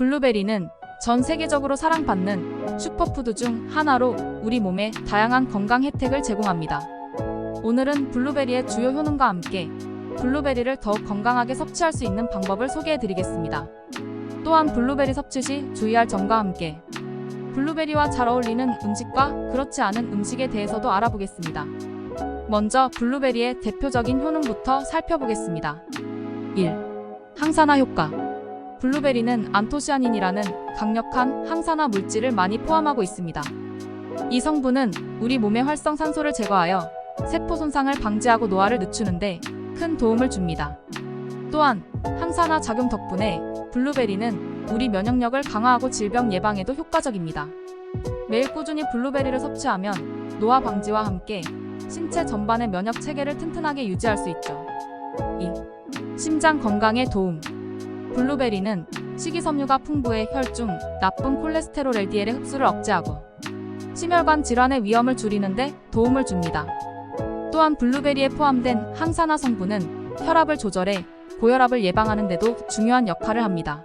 블루베리는 전 세계적으로 사랑받는 슈퍼푸드 중 하나로 우리 몸에 다양한 건강 혜택을 제공합니다. 오늘은 블루베리의 주요 효능과 함께 블루베리를 더욱 건강하게 섭취할 수 있는 방법을 소개해 드리겠습니다. 또한 블루베리 섭취 시 주의할 점과 함께 블루베리와 잘 어울리는 음식과 그렇지 않은 음식에 대해서도 알아보겠습니다. 먼저 블루베리의 대표적인 효능부터 살펴보겠습니다. 1. 항산화 효과. 블루베리는 안토시아닌이라는 강력한 항산화 물질을 많이 포함하고 있습니다. 이 성분은 우리 몸의 활성산소를 제거하여 세포 손상을 방지하고 노화를 늦추는데 큰 도움을 줍니다. 또한 항산화 작용 덕분에 블루베리는 우리 면역력을 강화하고 질병 예방에도 효과적입니다. 매일 꾸준히 블루베리를 섭취하면 노화 방지와 함께 신체 전반의 면역 체계를 튼튼하게 유지할 수 있죠. 2. 심장 건강에 도움. 블루베리는 식이섬유가 풍부해 혈중 나쁜 콜레스테롤 LDL의 흡수를 억제하고 심혈관 질환의 위험을 줄이는데 도움을 줍니다. 또한 블루베리에 포함된 항산화 성분은 혈압을 조절해 고혈압을 예방하는 데도 중요한 역할을 합니다.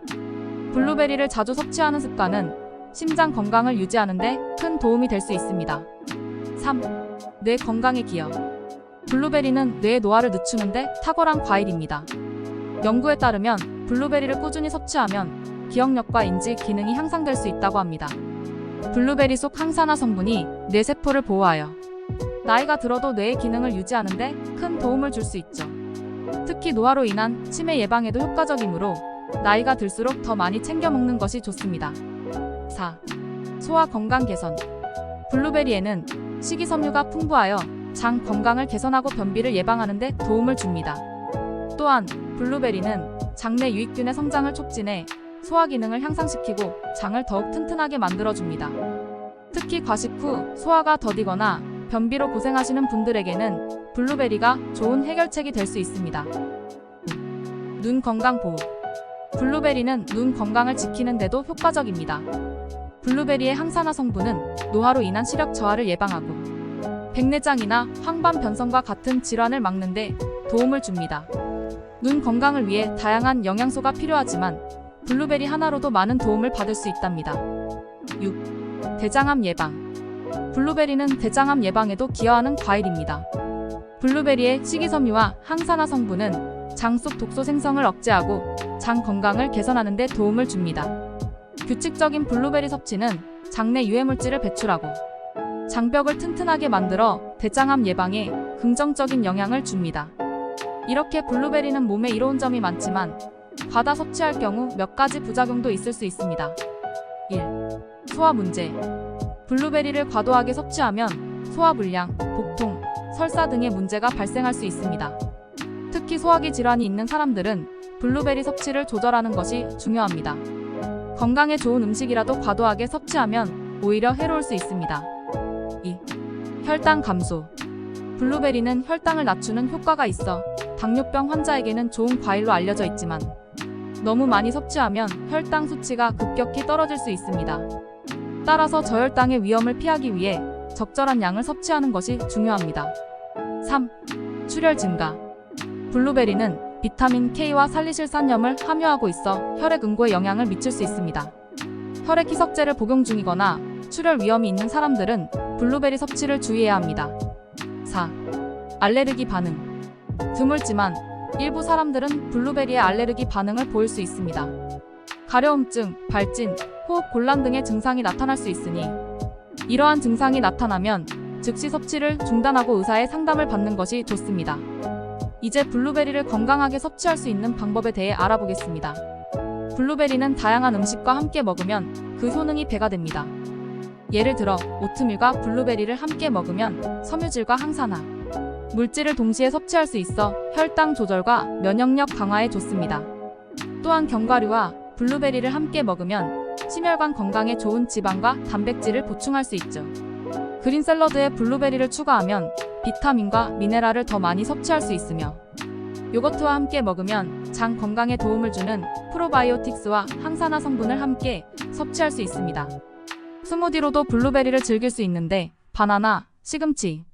블루베리를 자주 섭취하는 습관은 심장 건강을 유지하는 데 큰 도움이 될 수 있습니다. 3. 뇌 건강에 기여. 블루베리는 뇌의 노화를 늦추는 데 탁월한 과일입니다. 연구에 따르면 블루베리를 꾸준히 섭취하면 기억력과 인지 기능이 향상될 수 있다고 합니다. 블루베리 속 항산화 성분이 뇌 세포를 보호하여 나이가 들어도 뇌의 기능을 유지하는데 큰 도움을 줄 수 있죠. 특히 노화로 인한 치매 예방에도 효과적이므로 나이가 들수록 더 많이 챙겨 먹는 것이 좋습니다. 4. 소화 건강 개선. 블루베리에는 식이섬유가 풍부하여 장 건강을 개선하고 변비를 예방하는 데 도움을 줍니다. 또한 블루베리는 장내 유익균의 성장을 촉진해 소화 기능을 향상시키고 장을 더욱 튼튼하게 만들어줍니다. 특히 과식 후 소화가 더디거나 변비로 고생하시는 분들에게는 블루베리가 좋은 해결책이 될 수 있습니다. 눈 건강 보호. 블루베리는 눈 건강을 지키는데도 효과적입니다. 블루베리의 항산화 성분은 노화로 인한 시력 저하를 예방하고 백내장이나 황반 변성과 같은 질환을 막는데 도움을 줍니다. 눈 건강을 위해 다양한 영양소가 필요하지만 블루베리 하나로도 많은 도움을 받을 수 있답니다. 6. 대장암 예방. 블루베리는 대장암 예방에도 기여하는 과일입니다. 블루베리의 식이섬유와 항산화 성분은 장 속 독소 생성을 억제하고 장 건강을 개선하는 데 도움을 줍니다. 규칙적인 블루베리 섭취는 장내 유해물질을 배출하고 장벽을 튼튼하게 만들어 대장암 예방에 긍정적인 영향을 줍니다. 이렇게 블루베리는 몸에 이로운 점이 많지만 과다 섭취할 경우 몇 가지 부작용도 있을 수 있습니다. 1. 소화 문제. 블루베리를 과도하게 섭취하면 소화 불량, 복통, 설사 등의 문제가 발생할 수 있습니다. 특히 소화기 질환이 있는 사람들은 블루베리 섭취를 조절하는 것이 중요합니다. 건강에 좋은 음식이라도 과도하게 섭취하면 오히려 해로울 수 있습니다. 2. 혈당 감소. 블루베리는 혈당을 낮추는 효과가 있어 당뇨병 환자에게는 좋은 과일로 알려져 있지만 너무 많이 섭취하면 혈당 수치가 급격히 떨어질 수 있습니다. 따라서 저혈당의 위험을 피하기 위해 적절한 양을 섭취하는 것이 중요합니다. 3. 출혈 증가. 블루베리는 비타민 K와 살리실산염을 함유하고 있어 혈액 응고에 영향을 미칠 수 있습니다. 혈액 희석제를 복용 중이거나 출혈 위험이 있는 사람들은 블루베리 섭취를 주의해야 합니다. 4. 알레르기 반응. 드물지만 일부 사람들은 블루베리에 알레르기 반응을 보일 수 있습니다. 가려움증, 발진, 호흡 곤란 등의 증상이 나타날 수 있으니 이러한 증상이 나타나면 즉시 섭취를 중단하고 의사의 상담을 받는 것이 좋습니다. 이제 블루베리를 건강하게 섭취할 수 있는 방법에 대해 알아보겠습니다. 블루베리는 다양한 음식과 함께 먹으면 그 효능이 배가 됩니다. 예를 들어 오트밀과 블루베리를 함께 먹으면 섬유질과 항산화, 물질을 동시에 섭취할 수 있어 혈당 조절과 면역력 강화에 좋습니다. 또한 견과류와 블루베리를 함께 먹으면 심혈관 건강에 좋은 지방과 단백질을 보충할 수 있죠. 그린 샐러드에 블루베리를 추가하면 비타민과 미네랄을 더 많이 섭취할 수 있으며 요거트와 함께 먹으면 장 건강에 도움을 주는 프로바이오틱스와 항산화 성분을 함께 섭취할 수 있습니다. 스무디로도 블루베리를 즐길 수 있는데 바나나, 시금치,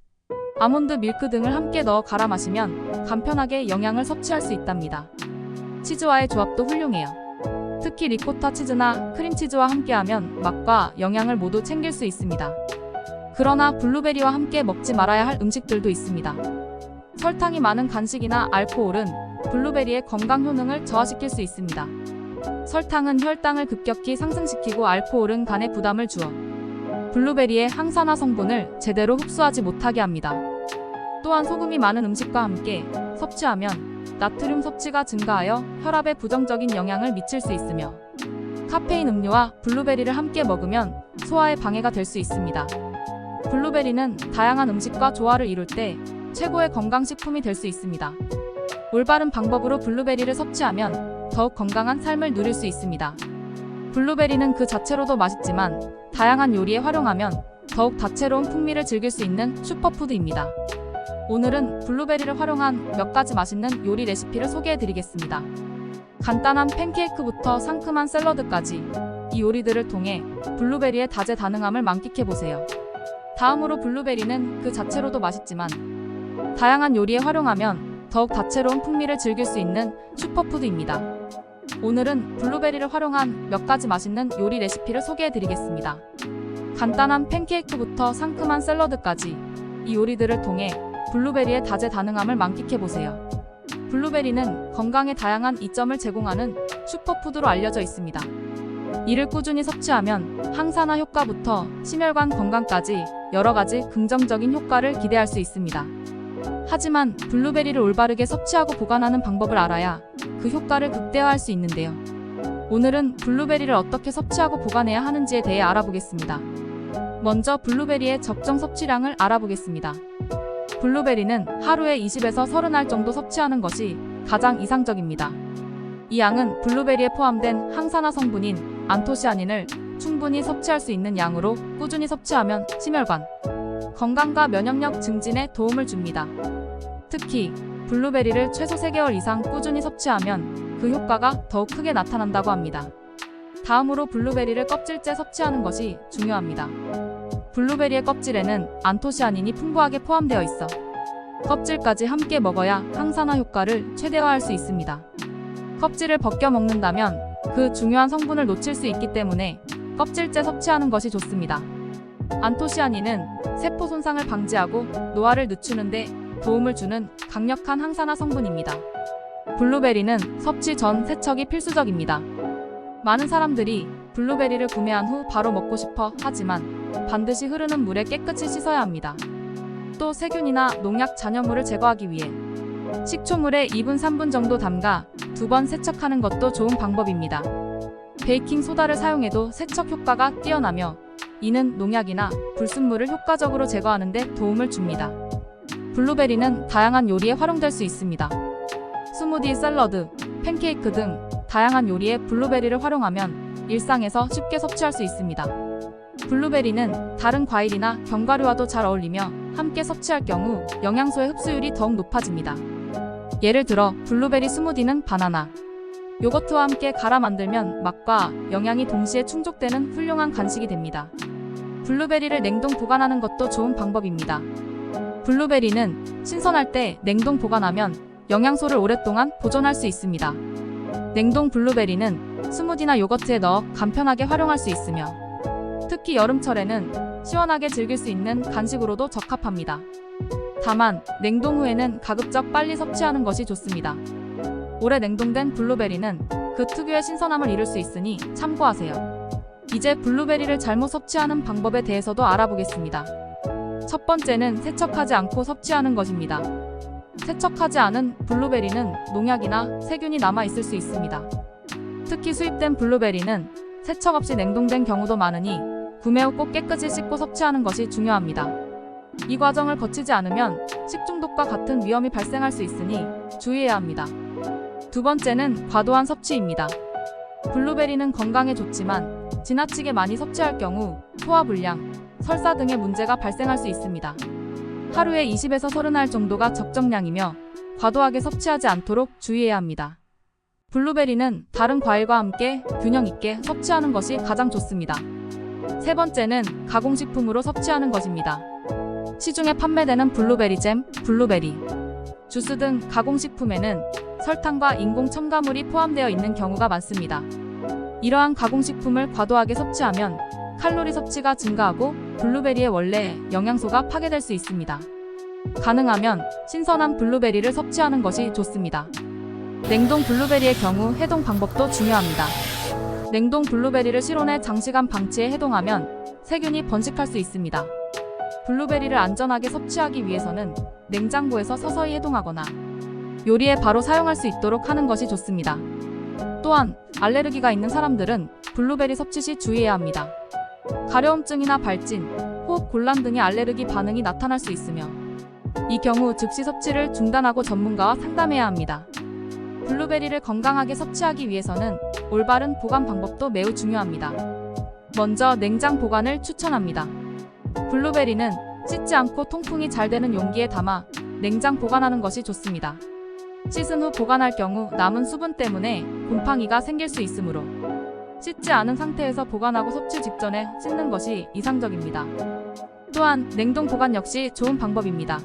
아몬드 밀크 등을 함께 넣어 갈아 마시면 간편하게 영양을 섭취할 수 있답니다. 치즈와의 조합도 훌륭해요. 특히 리코타 치즈나 크림치즈와 함께하면 맛과 영양을 모두 챙길 수 있습니다. 그러나 블루베리와 함께 먹지 말아야 할 음식들도 있습니다. 설탕이 많은 간식이나 알코올은 블루베리의 건강 효능을 저하시킬 수 있습니다. 설탕은 혈당을 급격히 상승시키고 알코올은 간에 부담을 주어 블루베리의 항산화 성분을 제대로 흡수하지 못하게 합니다. 또한 소금이 많은 음식과 함께 섭취하면 나트륨 섭취가 증가하여 혈압에 부정적인 영향을 미칠 수 있으며 카페인 음료와 블루베리를 함께 먹으면 소화에 방해가 될 수 있습니다. 블루베리는 다양한 음식과 조화를 이룰 때 최고의 건강식품이 될 수 있습니다. 올바른 방법으로 블루베리를 섭취하면 더욱 건강한 삶을 누릴 수 있습니다. 블루베리는 그 자체로도 맛있지만 다양한 요리에 활용하면 더욱 다채로운 풍미를 즐길 수 있는 슈퍼푸드입니다. 오늘은 블루베리를 활용한 몇 가지 맛있는 요리 레시피를 소개해 드리겠습니다. 간단한 팬케이크부터 상큼한 샐러드까지 이 요리들을 통해 블루베리의 다재다능함을 만끽해 보세요. 다음으로 블루베리는 그 자체로도 맛있지만 다양한 요리에 활용하면 더욱 다채로운 풍미를 즐길 수 있는 슈퍼푸드입니다. 오늘은 블루베리를 활용한 몇 가지 맛있는 요리 레시피를 소개해 드리겠습니다. 간단한 팬케이크부터 상큼한 샐러드까지 이 요리들을 통해 블루베리의 다재다능함을 만끽해 보세요. 블루베리는 건강에 다양한 이점을 제공하는 슈퍼푸드로 알려져 있습니다. 이를 꾸준히 섭취하면 항산화 효과부터 심혈관 건강까지 여러 가지 긍정적인 효과를 기대할 수 있습니다. 하지만 블루베리를 올바르게 섭취하고 보관하는 방법을 알아야 그 효과를 극대화할 수 있는데요. 오늘은 블루베리를 어떻게 섭취하고 보관해야 하는지에 대해 알아보겠습니다. 먼저 블루베리의 적정 섭취량을 알아보겠습니다. 블루베리는 하루에 20에서 30알 정도 섭취하는 것이 가장 이상적입니다. 이 양은 블루베리에 포함된 항산화 성분인 안토시아닌을 충분히 섭취할 수 있는 양으로 꾸준히 섭취하면 심혈관, 건강과 면역력 증진에 도움을 줍니다. 특히 블루베리를 최소 3개월 이상 꾸준히 섭취하면 그 효과가 더욱 크게 나타난다고 합니다. 다음으로 블루베리를 껍질째 섭취하는 것이 중요합니다. 블루베리의 껍질에는 안토시아닌이 풍부하게 포함되어 있어 껍질까지 함께 먹어야 항산화 효과를 최대화할 수 있습니다. 껍질을 벗겨 먹는다면 그 중요한 성분을 놓칠 수 있기 때문에 껍질째 섭취하는 것이 좋습니다. 안토시아닌은 세포 손상을 방지하고 노화를 늦추는데 도움을 주는 강력한 항산화 성분입니다. 블루베리는 섭취 전 세척이 필수적입니다. 많은 사람들이 블루베리를 구매한 후 바로 먹고 싶어 하지만 반드시 흐르는 물에 깨끗이 씻어야 합니다. 또 세균이나 농약 잔여물을 제거하기 위해 식초물에 2분 3분 정도 담가 두 번 세척하는 것도 좋은 방법입니다. 베이킹 소다를 사용해도 세척 효과가 뛰어나며 이는 농약이나 불순물을 효과적으로 제거하는 데 도움을 줍니다. 블루베리는 다양한 요리에 활용될 수 있습니다. 스무디, 샐러드, 팬케이크 등 다양한 요리에 블루베리를 활용하면 일상에서 쉽게 섭취할 수 있습니다. 블루베리는 다른 과일이나 견과류와도 잘 어울리며 함께 섭취할 경우 영양소의 흡수율이 더욱 높아집니다. 예를 들어 블루베리 스무디는 바나나, 요거트와 함께 갈아 만들면 맛과 영양이 동시에 충족되는 훌륭한 간식이 됩니다. 블루베리를 냉동 보관하는 것도 좋은 방법입니다. 블루베리는 신선할 때 냉동 보관하면 영양소를 오랫동안 보존할 수 있습니다. 냉동 블루베리는 스무디나 요거트에 넣어 간편하게 활용할 수 있으며 특히 여름철에는 시원하게 즐길 수 있는 간식으로도 적합합니다. 다만 냉동 후에는 가급적 빨리 섭취하는 것이 좋습니다. 오래 냉동된 블루베리는 그 특유의 신선함을 잃을 수 있으니 참고하세요. 이제 블루베리를 잘못 섭취하는 방법에 대해서도 알아보겠습니다. 첫 번째는 세척하지 않고 섭취하는 것입니다. 세척하지 않은 블루베리는 농약이나 세균이 남아 있을 수 있습니다. 특히 수입된 블루베리는 세척 없이 냉동된 경우도 많으니 구매 후 꼭 깨끗이 씻고 섭취하는 것이 중요합니다. 이 과정을 거치지 않으면 식중독과 같은 위험이 발생할 수 있으니 주의해야 합니다. 두 번째는 과도한 섭취입니다. 블루베리는 건강에 좋지만 지나치게 많이 섭취할 경우 소화불량, 설사 등의 문제가 발생할 수 있습니다. 하루에 20에서 30알 정도가 적정량이며 과도하게 섭취하지 않도록 주의해야 합니다. 블루베리는 다른 과일과 함께 균형 있게 섭취하는 것이 가장 좋습니다. 세 번째는 가공식품으로 섭취하는 것입니다. 시중에 판매되는 블루베리 잼, 블루베리, 주스 등 가공식품에는 설탕과 인공 첨가물이 포함되어 있는 경우가 많습니다. 이러한 가공식품을 과도하게 섭취하면 칼로리 섭취가 증가하고 블루베리의 원래 영양소가 파괴될 수 있습니다. 가능하면 신선한 블루베리를 섭취하는 것이 좋습니다. 냉동 블루베리의 경우 해동 방법도 중요합니다. 냉동 블루베리를 실온에 장시간 방치해 해동하면 세균이 번식할 수 있습니다. 블루베리를 안전하게 섭취하기 위해서는 냉장고에서 서서히 해동하거나 요리에 바로 사용할 수 있도록 하는 것이 좋습니다. 또한 알레르기가 있는 사람들은 블루베리 섭취 시 주의해야 합니다. 가려움증이나 발진, 호흡 곤란 등의 알레르기 반응이 나타날 수 있으며 이 경우 즉시 섭취를 중단하고 전문가와 상담해야 합니다. 블루베리를 건강하게 섭취하기 위해서는 올바른 보관 방법도 매우 중요합니다. 먼저 냉장 보관을 추천합니다. 블루베리는 씻지 않고 통풍이 잘 되는 용기에 담아 냉장 보관하는 것이 좋습니다. 씻은 후 보관할 경우 남은 수분 때문에 곰팡이가 생길 수 있으므로 씻지 않은 상태에서 보관하고 섭취 직전에 씻는 것이 이상적입니다. 또한 냉동 보관 역시 좋은 방법입니다.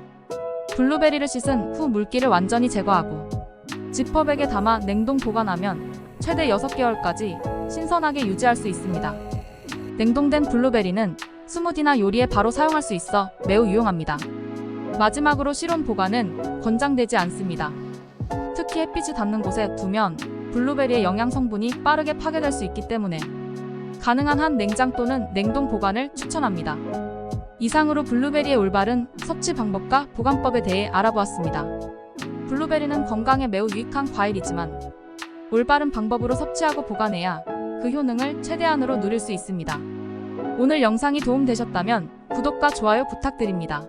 블루베리를 씻은 후 물기를 완전히 제거하고 지퍼백에 담아 냉동 보관하면 최대 6개월까지 신선하게 유지할 수 있습니다. 냉동된 블루베리는 스무디나 요리에 바로 사용할 수 있어 매우 유용합니다. 마지막으로 실온 보관은 권장되지 않습니다. 특히 햇빛이 닿는 곳에 두면 블루베리의 영양 성분이 빠르게 파괴될 수 있기 때문에 가능한 한 냉장 또는 냉동 보관을 추천합니다. 이상으로 블루베리의 올바른 섭취 방법과 보관법에 대해 알아보았습니다. 블루베리는 건강에 매우 유익한 과일이지만 올바른 방법으로 섭취하고 보관해야 그 효능을 최대한으로 누릴 수 있습니다. 오늘 영상이 도움되셨다면 구독과 좋아요 부탁드립니다.